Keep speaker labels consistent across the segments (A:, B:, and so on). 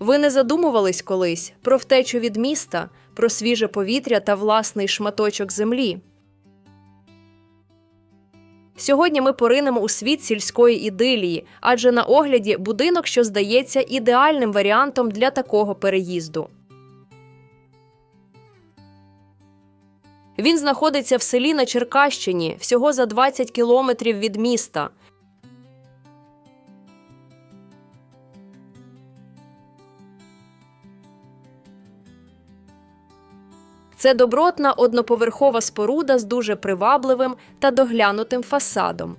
A: Ви не задумувались колись про втечу від міста, про свіже повітря та власний шматочок землі? Сьогодні ми поринемо у світ сільської ідилії, адже на огляді будинок, що здається ідеальним варіантом для такого переїзду. Він знаходиться в селі на Черкащині, всього за 20 кілометрів від міста. Це добротна одноповерхова споруда з дуже привабливим та доглянутим фасадом.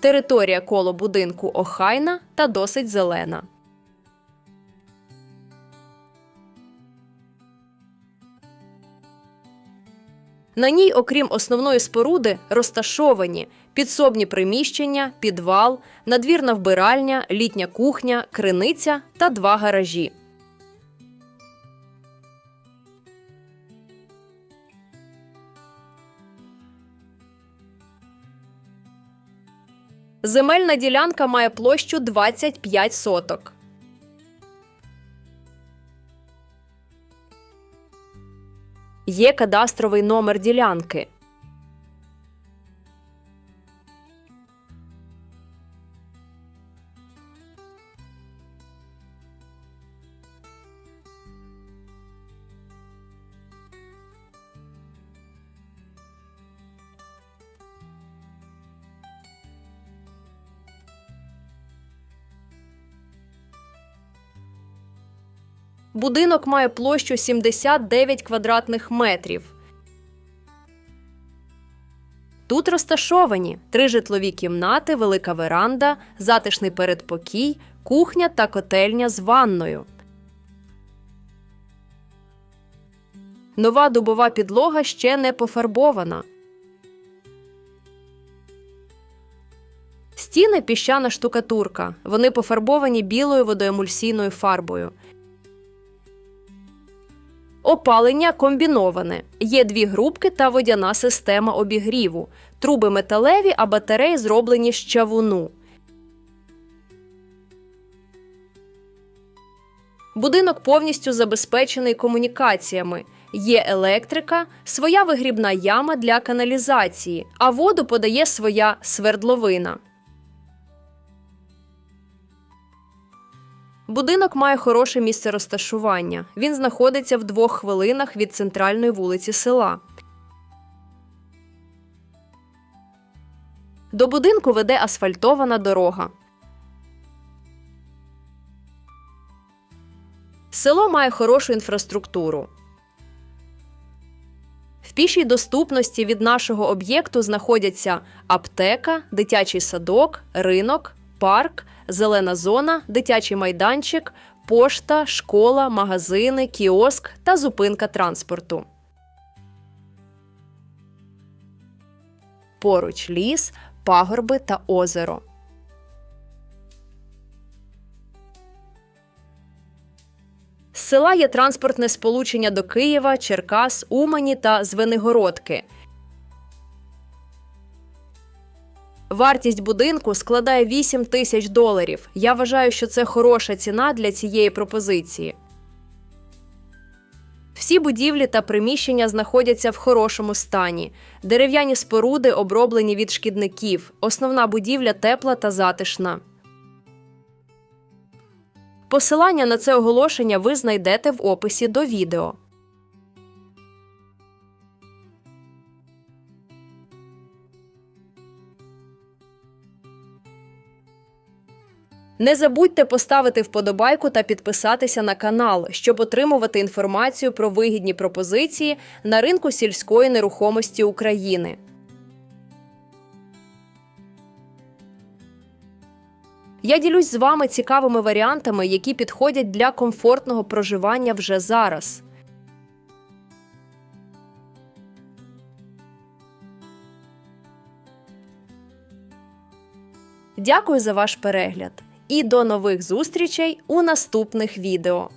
A: Територія коло будинку охайна та досить зелена. На ній, окрім основної споруди, розташовані підсобні приміщення, підвал, надвірна вбиральня, літня кухня, криниця та два гаражі. Земельна ділянка має площу 25 соток. Є кадастровий номер ділянки. Будинок має площу 79 квадратних метрів. Тут розташовані три житлові кімнати, велика веранда, затишний передпокій, кухня та котельня з ванною. Нова дубова підлога ще не пофарбована. Стіни піщана штукатурка. Вони пофарбовані білою водоемульсійною фарбою. Опалення комбіноване. Є дві грубки та водяна система обігріву. Труби металеві, а батареї зроблені з чавуну. Будинок повністю забезпечений комунікаціями. Є електрика, своя вигрібна яма для каналізації, а воду подає своя свердловина. Будинок має хороше місце розташування. Він знаходиться в двох хвилинах від центральної вулиці села. До будинку веде асфальтована дорога. Село має хорошу інфраструктуру. В пішій доступності від нашого об'єкту знаходяться аптека, дитячий садок, ринок, парк, зелена зона, дитячий майданчик, пошта, школа, магазини, кіоск та зупинка транспорту. Поруч ліс, пагорби та озеро. З села є транспортне сполучення до Києва, Черкас, Умані та Звенигородки. Вартість будинку складає 8 тисяч доларів. Я вважаю, що це хороша ціна для цієї пропозиції. Всі будівлі та приміщення знаходяться в хорошому стані. Дерев'яні споруди оброблені від шкідників. Основна будівля тепла та затишна. Посилання на це оголошення ви знайдете в описі до відео. Не забудьте поставити вподобайку та підписатися на канал, щоб отримувати інформацію про вигідні пропозиції на ринку сільської нерухомості України. Я ділюсь з вами цікавими варіантами, які підходять для комфортного проживання вже зараз. Дякую за ваш перегляд і до нових зустрічей у наступних відео.